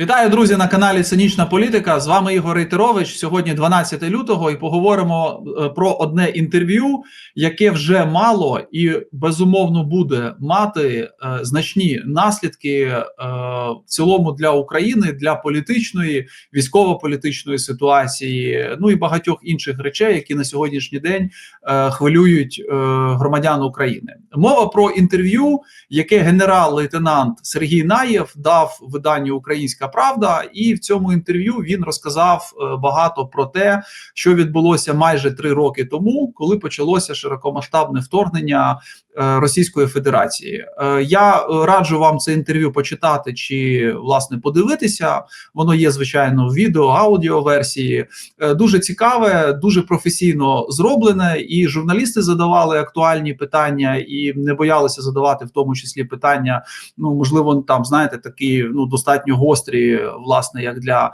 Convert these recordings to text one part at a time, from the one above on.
Вітаю, друзі, на каналі Цинічна Політика. З вами Ігор Рейтерович. Сьогодні 12 лютого, і поговоримо е, про одне інтерв'ю, яке вже мало і безумовно буде мати е, значні наслідки е, в цілому для України, для політичної, військово-політичної ситуації, ну і багатьох інших речей, які на сьогоднішній день хвилюють громадян України. Мова про інтерв'ю, яке генерал-лейтенант Сергій Наєв дав виданню Українська Правда, і в цьому інтерв'ю він розказав е, багато про те, що відбулося майже три роки тому, коли почалося широкомасштабне вторгнення е, Російської Федерації. Е, Я раджу вам це інтерв'ю почитати чи власне подивитися. Воно є звичайно в відео, аудіоверсії. Е, Дуже цікаве, дуже професійно зроблене, і журналісти задавали актуальні питання і не боялися задавати в тому числі питання. Ну можливо, там знаєте, такі ну достатньо гострі, власне, як для е,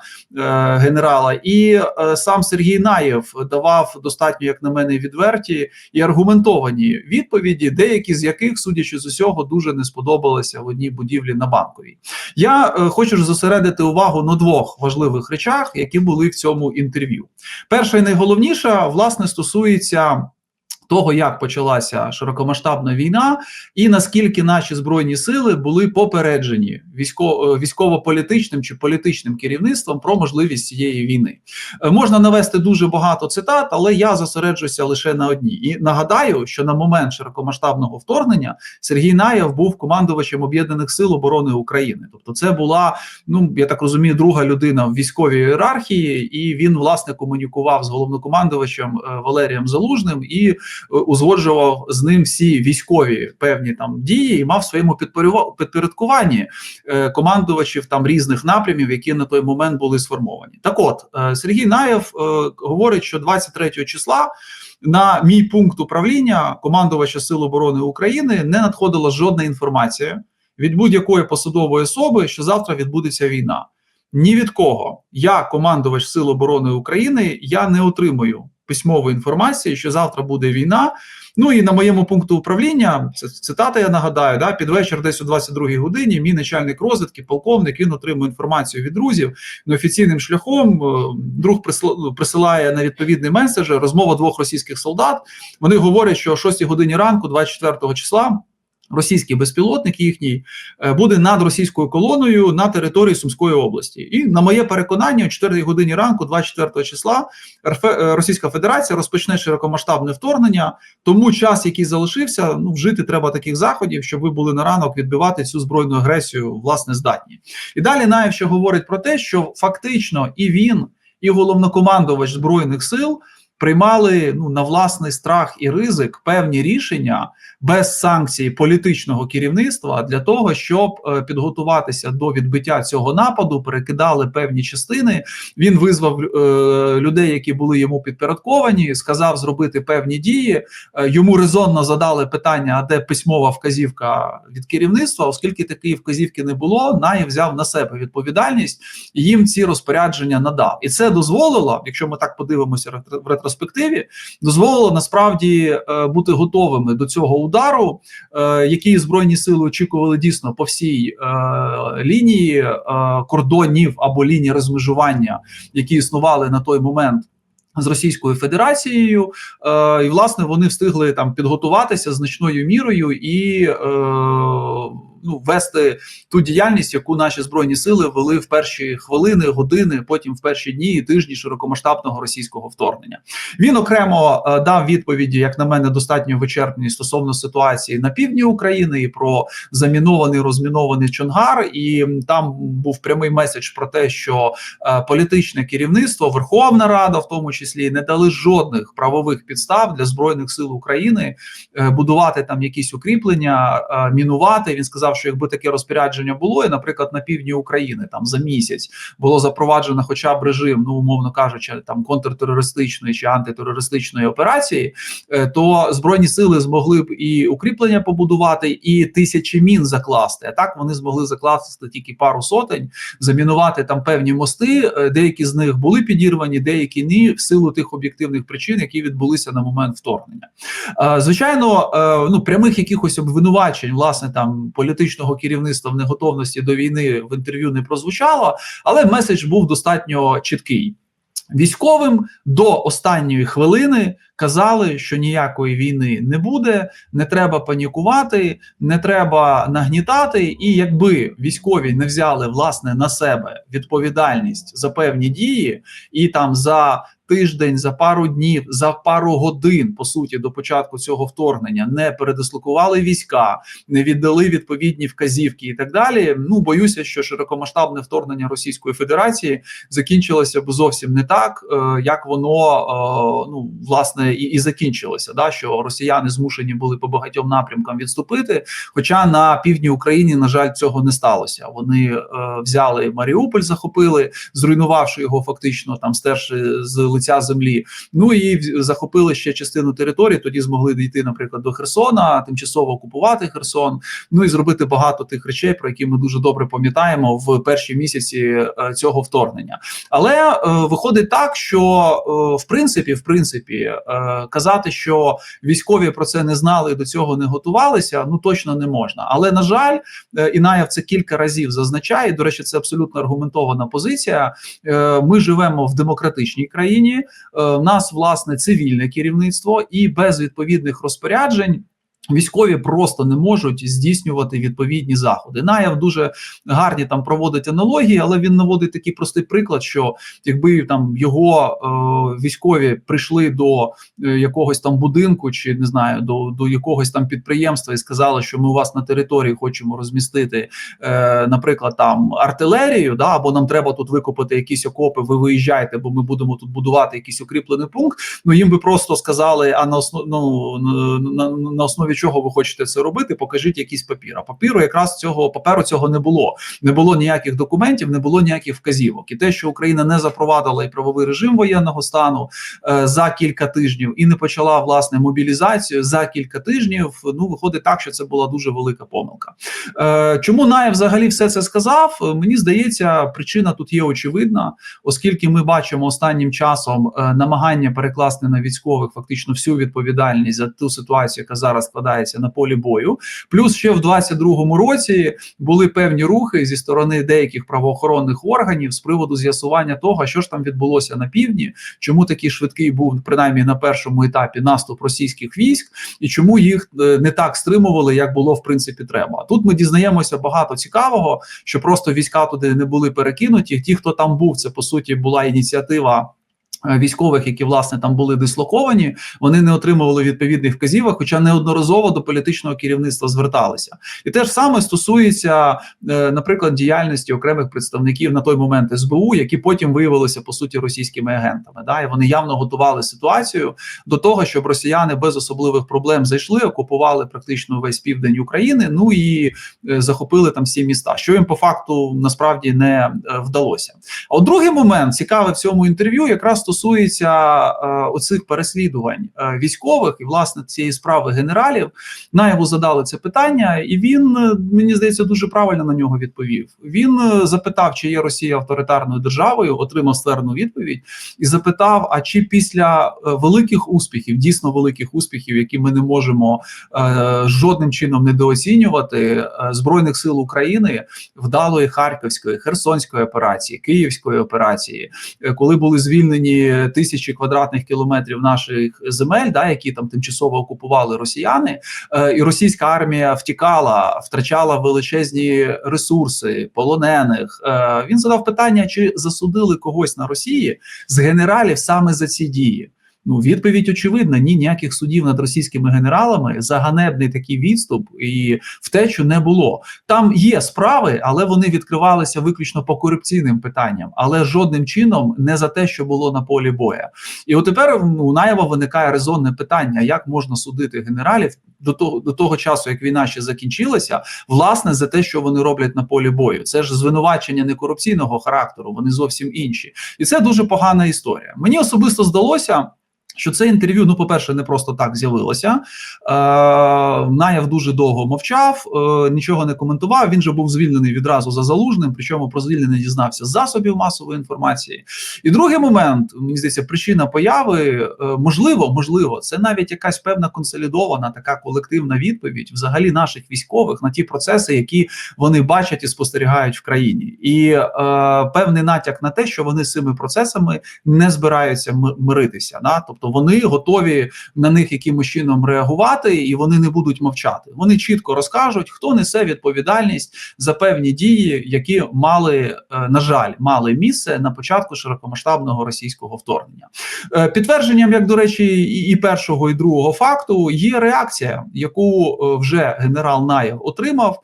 генерала. І е, сам Сергій Наєв давав достатньо, як на мене, відверті і аргументовані відповіді, деякі з яких, судячи з усього, дуже не сподобалися в одній будівлі на банковій. Я е, хочу зосередити увагу на двох важливих речах, які були в цьому інтерв'ю. Перша і найголовніша, власне, стосується. Того, як почалася широкомасштабна війна, і наскільки наші збройні сили були попереджені е, військово-політичним чи політичним керівництвом про можливість цієї війни, Е, можна навести дуже багато цитат, але я зосереджуся лише на одній. І нагадаю, що на момент широкомасштабного вторгнення Сергій Наєв був командувачем об'єднаних сил оборони України. Тобто, це була ну я так розумію, друга людина в військовій ієрархії, і він власне комунікував з головнокомандувачем е, Валерієм Залужним і узгоджував з ним всі військові певні там дії, і мав в своєму підпорядкуванні е, командувачів там різних напрямів, які на той момент були сформовані. Так, от е, Сергій Наєв е, говорить, що 23 числа. На мій пункт управління командувача Сил оборони України не надходила жодна інформація від будь-якої посадової особи, що завтра відбудеться війна. Ні від кого. Я, командувач Сил оборони України, я не отримую письмової інформації, що завтра буде війна. Ну і на моєму пункту управління, це цитата, я нагадаю, да, під вечір, десь о 22-й годині, мій начальник розвідки, полковник, він отримує інформацію від друзів неофіційним шляхом. е, Друг присилає на відповідний меседжер розмова двох російських солдат. Вони говорять, що о 6 годині ранку, 24 числа. Російський безпілотник їхній е, буде над російською колоною на території Сумської області, і на моє переконання, о 4 годині ранку, 24 числа, РФ, е, Російська Федерація розпочне широкомасштабне вторгнення. Тому час, який залишився, ну вжити треба таких заходів, щоб ви були на ранок відбивати цю збройну агресію, власне, здатні. І далі Наєв ще говорить про те, що фактично і він, і головнокомандувач збройних сил приймали ну на власний страх і ризик певні рішення без санкцій політичного керівництва для того, щоб е, підготуватися до відбиття цього нападу, перекидали певні частини. Він визвав е, людей, які були йому підпорядковані, сказав зробити певні дії. Е, йому резонно задали питання: а де письмова вказівка від керівництва, оскільки такої вказівки не було, Наєв взяв на себе відповідальність і їм ці розпорядження надав. І це дозволило, якщо ми так подивимося в ретроспективі, дозволило насправді е, бути готовими до цього удару, е, який збройні сили очікували дійсно по всій е, лінії кордонів або лінії розмежування, які існували на той момент. З Російською Федерацією, е, і власне вони встигли там підготуватися значною мірою і е, ну, вести ту діяльність, яку наші збройні сили вели в перші хвилини, години, потім в перші дні і тижні широкомасштабного російського вторгнення. Він окремо е, дав відповіді, як на мене, достатньо вичерпні стосовно ситуації на півдні України і про замінований розмінований Чонгар. І там був прямий меседж про те, що е, політичне керівництво, Верховна Рада, в тому числі, не дали жодних правових підстав для збройних сил України е, будувати там якісь укріплення, е, мінувати. Він сказав, що якби таке розпорядження було, і, наприклад, на півдні України там за місяць було запроваджено, хоча б режим, ну умовно кажучи, там контртерористичної чи антитерористичної операції, е, то збройні сили змогли б і укріплення побудувати, і тисячі мін закласти. А так вони змогли закласти тільки пару сотень, замінувати там певні мости. е, Деякі з них були підірвані, деякі ні, в силу тих об'єктивних причин, які відбулися на момент вторгнення. Е, Звичайно, ну прямих якихось обвинувачень, власне, там полі- політичного керівництва в неготовності до війни в інтерв'ю не прозвучало, але меседж був достатньо чіткий. Військовим до останньої хвилини казали, що ніякої війни не буде, не треба панікувати, не треба нагнітати. І якби військові не взяли власне на себе відповідальність за певні дії, і там за тиждень, за пару днів, за пару годин, по суті, до початку цього вторгнення не передислокували війська, не віддали відповідні вказівки і так далі. Ну боюся, що широкомасштабне вторгнення Російської Федерації закінчилося б зовсім не так, е, як воно е, ну власне і, і закінчилося. Да, що росіяни змушені були по багатьом напрямкам відступити. Хоча на півдні України, на жаль, цього не сталося. Вони е, взяли Маріуполь, захопили, зруйнувавши його фактично там стерши з лиця землі. Ну і захопили ще частину території. Тоді змогли дійти, наприклад, до Херсона, тимчасово окупувати Херсон. Ну і зробити багато тих речей, про які ми дуже добре пам'ятаємо в перші місяці е, цього вторгнення. Але е, виходить так, що е, в принципі, в принципі, казати, що військові про це не знали і до цього не готувалися, ну точно не можна. Але на жаль, е, Інаєв це кілька разів зазначає. До речі, це абсолютно аргументована позиція. Ми живемо в демократичній країні. Е, В нас власне цивільне керівництво, і без відповідних розпоряджень. Військові просто не можуть здійснювати відповідні заходи. Наєв дуже гарні там проводить аналогії, але він наводить такий простий приклад, що якби там його е, військові прийшли до е, якогось там будинку, чи не знаю, до, до якогось там підприємства і сказали, що ми у вас на території хочемо розмістити, е, наприклад, там артилерію, да, або нам треба тут викопати якісь окопи, ви виїжджайте, бо ми будемо тут будувати якийсь укріплений пункт. Ну їм би просто сказали, а на основ, ну, на, на основі чого ви хочете це робити, покажіть якийсь папір. А папіру якраз цього паперу цього не було. Не було ніяких документів, не було ніяких вказівок. І те, що Україна не запровадила і правовий режим воєнного стану е, за кілька тижнів і не почала власне мобілізацію за кілька тижнів. Ну виходить так, що це була дуже велика помилка. Е, чому Наєв взагалі все це сказав? Е, Мені здається, причина тут є очевидна, оскільки ми бачимо останнім часом е, намагання перекласти на військових фактично всю відповідальність за ту ситуацію, яка зараз складається на полі бою. Плюс ще в 22-му році були певні рухи зі сторони деяких правоохоронних органів з приводу з'ясування того, що ж там відбулося на півдні, чому такий швидкий був принаймні на першому етапі наступ російських військ, і чому їх е, не так стримували, як було в принципі треба. Тут ми дізнаємося багато цікавого, що просто війська туди не були перекинуті. Ті, хто там був, це по суті була ініціатива. Е, Військових, які власне там були дислоковані, вони не отримували відповідних вказівок, хоча неодноразово до політичного керівництва зверталися, і те ж саме стосується, е, наприклад, діяльності окремих представників на той момент СБУ, які потім виявилися по суті російськими агентами. Да, і вони явно готували ситуацію до того, щоб росіяни без особливих проблем зайшли, окупували практично весь південь України. Ну і е, захопили там всі міста, що їм по факту насправді не вдалося. А от другий момент цікавий в цьому інтерв'ю, якраз стосується е, оцих переслідувань е, військових і власне цієї справи генералів. Наєву задали це питання, і він е, мені здається дуже правильно на нього відповів. Він запитав, чи є Росія авторитарною державою, отримав ствердну відповідь і запитав: а чи після великих успіхів, дійсно великих успіхів, які ми не можемо е, жодним чином недооцінювати, е, збройних сил України вдалої Харківської, Херсонської операції, Київської операції, е, коли були звільнені тисячі квадратних кілометрів наших земель, да, які там тимчасово окупували росіяни, е, і російська армія втікала, втрачала величезні ресурси, полонених. Е, він задав питання, чи засудили когось на Росії з генералів саме за ці дії. Ну, відповідь очевидна: ні, ніяких судів над російськими генералами за ганебний такий відступ і втечу не було. Там є справи, але вони відкривалися виключно по корупційним питанням, але жодним чином не за те, що було на полі боя. І от тепер ну, у Наєва виникає резонне питання: як можна судити генералів до того до того часу, як війна ще закінчилася, власне за те, що вони роблять на полі бою. Це ж звинувачення не корупційного характеру, вони зовсім інші, і це дуже погана історія. Мені особисто здалося. Що це інтерв'ю, ну, по-перше, не просто так з'явилося. Е, Наєв дуже довго мовчав, е, нічого не коментував. Він же був звільнений відразу за залужним, причому про звільнення дізнався з засобів масової інформації. І другий момент, мені здається, причина появи е, можливо, можливо, це навіть якась певна консолідована така колективна відповідь взагалі наших військових на ті процеси, які вони бачать і спостерігають в країні, і е, певний натяк на те, що вони з цими процесами не збираються миритися. Да? Тобто вони готові на них якимось чином реагувати, і вони не будуть мовчати. Вони чітко розкажуть, хто несе відповідальність за певні дії, які мали е, на жаль мали місце на початку широкомасштабного російського вторгнення. Е, Підтвердженням, як до речі, і першого, і другого факту є реакція, яку е, вже генерал Наєв отримав.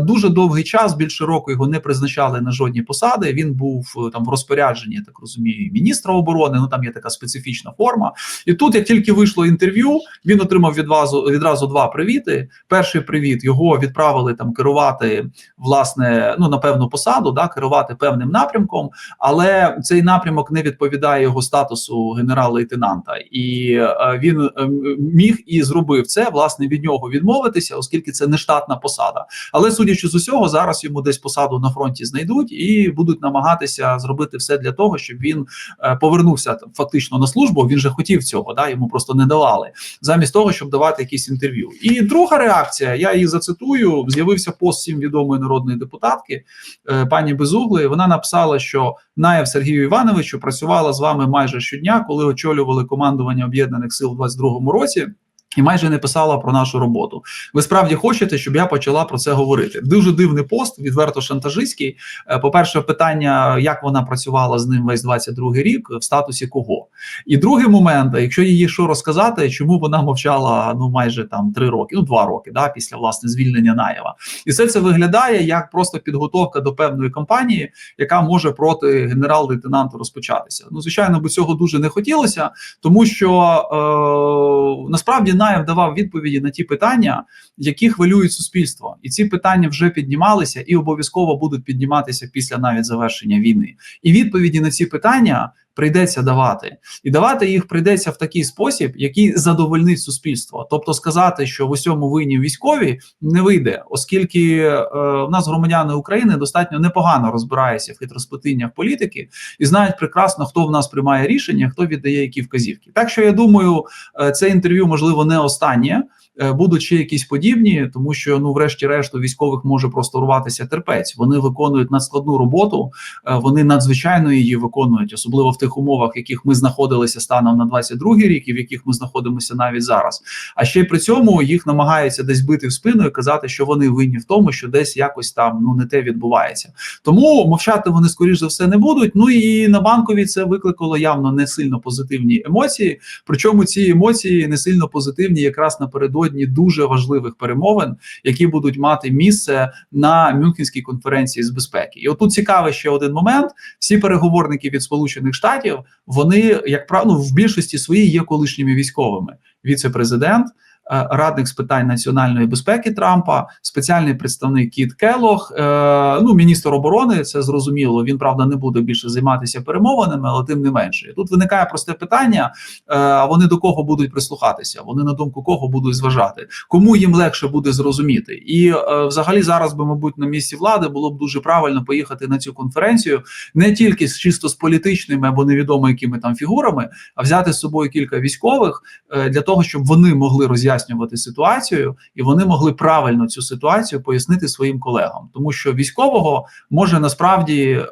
Дуже довгий час, більше року його не призначали на жодні посади. Він був там в розпорядженні, так розумію, міністра оборони. Ну там є така специфічна форма. І тут, як тільки вийшло інтерв'ю, він отримав відразу відразу два привіти. Перший привіт його відправили там керувати власне, ну на певну посаду, да керувати певним напрямком, але цей напрямок не відповідає його статусу генерал-лейтенанта, і е, він е, міг і зробив це власне від нього відмовитися, оскільки це не штатна посада. Але судячи з усього, зараз йому десь посаду на фронті знайдуть і будуть намагатися зробити все для того, щоб він е, повернувся фактично на службу. Він же хотів цього, да йому просто не давали замість того, щоб давати якісь інтерв'ю. І друга реакція, я її зацитую. З'явився пост всім відомої народної депутатки е, пані Безуглої. Вона написала, що Наєв Сергію Івановичу працювала з вами майже щодня, коли очолювали командування об'єднаних сил у 22-му році. І майже не писала про нашу роботу. Ви справді хочете, щоб я почала про це говорити? Дуже дивний пост, відверто шантажистський. Е, По-перше, питання, як вона працювала з ним весь 22-й рік, в статусі кого. І другий момент, якщо її що розказати, чому вона мовчала ну майже там три роки, ну два роки, да, після власне звільнення Наєва, і все це виглядає як просто підготовка до певної кампанії, яка може проти генерал-лейтенанта розпочатися. Ну звичайно, би цього дуже не хотілося, тому що е, насправді Наєв давав відповіді на ті питання, які хвилюють суспільство, і ці питання вже піднімалися і обов'язково будуть підніматися після навіть завершення війни. І відповіді на ці питання прийдеться давати, і давати їх прийдеться в такий спосіб, який задовольнить суспільство. Тобто, сказати, що в усьому винні військові не вийде, оскільки е, в нас громадяни України достатньо непогано розбираються в хитроспотиннях політики і знають прекрасно, хто в нас приймає рішення, хто віддає які вказівки. Так що я думаю, е, це інтерв'ю можливо не останнє. Е, Будуть ще якісь подібні, тому що ну, врешті-решт, у військових може просто рватися терпець. Вони виконують надскладну роботу, е, вони надзвичайно її виконують, особливо в тих умовах, в яких ми знаходилися станом на 22-й рік, і в яких ми знаходимося навіть зараз. А ще й при цьому їх намагаються десь бити в спину і казати, що вони винні в тому, що десь якось там ну не те відбувається. Тому мовчати вони скоріш за все не будуть. Ну і на банковій це викликало явно не сильно позитивні емоції. Причому ці емоції не сильно позитивні, якраз напередодні дуже важливих перемовин, які будуть мати місце на Мюнхенській конференції з безпеки. І отут цікавий ще один момент: всі переговорники від Сполучених Штатів вони як правило ну, в більшості своїй є колишніми військовими. Віце-президент. Е, Радник з питань національної безпеки Трампа, спеціальний представник Кіт Келох, е, ну міністр оборони, це зрозуміло. Він правда не буде більше займатися перемовинами, але тим не менше. Тут виникає просте питання: е, а вони до кого будуть прислухатися? Вони на думку кого будуть зважати? Кому їм легше буде зрозуміти? І взагалі зараз би, мабуть, на місці влади було б дуже правильно поїхати на цю конференцію не тільки з чисто з політичними або невідомо якими там фігурами, а взяти з собою кілька військових для того, щоб вони могли роз'яснювати ситуацію, і вони могли правильно цю ситуацію пояснити своїм колегам, тому що військового може насправді е,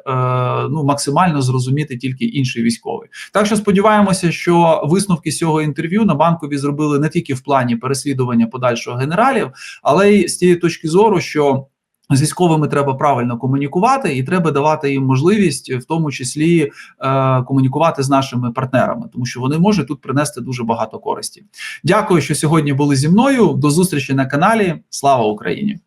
ну максимально зрозуміти тільки інший військовий. Так що сподіваємося, що висновки з цього інтерв'ю на банкові зробили не тільки в плані переслідування подальшого генералів, але й з тієї точки зору, що з військовими треба правильно комунікувати, і треба давати їм можливість, в тому числі е, комунікувати з нашими партнерами, тому що вони можуть тут принести дуже багато користі. Дякую, що сьогодні були зі мною. До зустрічі на каналі. Слава Україні!